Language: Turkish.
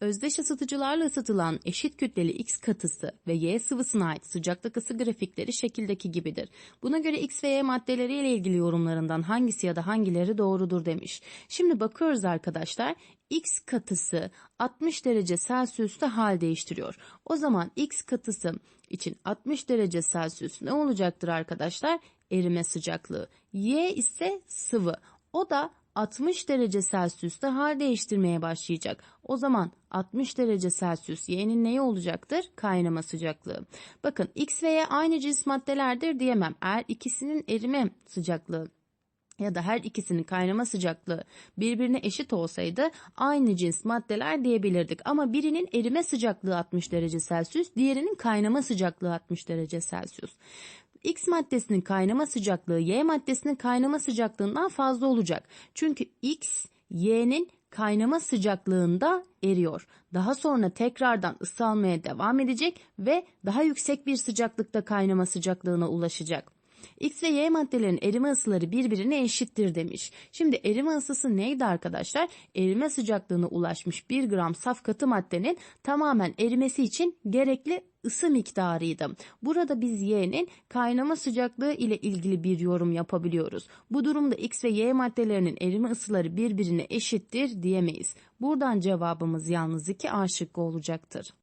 Özdeş ısıtıcılarla ısıtılan eşit kütleli X katısı ve Y sıvısına ait sıcaklık ısı grafikleri şekildeki gibidir. Buna göre X ve Y maddeleriyle ilgili yorumlarından hangisi ya da hangileri doğrudur demiş. Şimdi bakıyoruz arkadaşlar. X katısı 60 derece Celsius'ta hal değiştiriyor. O zaman X katısı için 60 derece Celsius ne olacaktır arkadaşlar? Erime sıcaklığı. Y ise sıvı. O da 60 derece Celsius'ta hal değiştirmeye başlayacak. O zaman 60 derece Celsius Y'nin neyi olacaktır? Kaynama sıcaklığı. Bakın X ve Y aynı cins maddelerdir diyemem. Eğer ikisinin erime sıcaklığı ya da her ikisinin kaynama sıcaklığı birbirine eşit olsaydı aynı cins maddeler diyebilirdik. Ama birinin erime sıcaklığı 60 derece Celsius, diğerinin kaynama sıcaklığı 60 derece Celsius. X maddesinin kaynama sıcaklığı Y maddesinin kaynama sıcaklığından fazla olacak. Çünkü X Y'nin kaynama sıcaklığında eriyor. Daha sonra tekrardan ısı almaya devam edecek ve daha yüksek bir sıcaklıkta kaynama sıcaklığına ulaşacak. X ve Y maddelerin erime ısıları birbirine eşittir demiş. Şimdi erime ısısı neydi arkadaşlar? Erime sıcaklığına ulaşmış 1 gram saf katı maddenin tamamen erimesi için gerekli ısı miktarıydı. Burada biz Y'nin kaynama sıcaklığı ile ilgili bir yorum yapabiliyoruz. Bu durumda X ve Y maddelerinin erime ısıları birbirine eşittir diyemeyiz. Buradan cevabımız yalnız 2 A şıkkı olacaktır.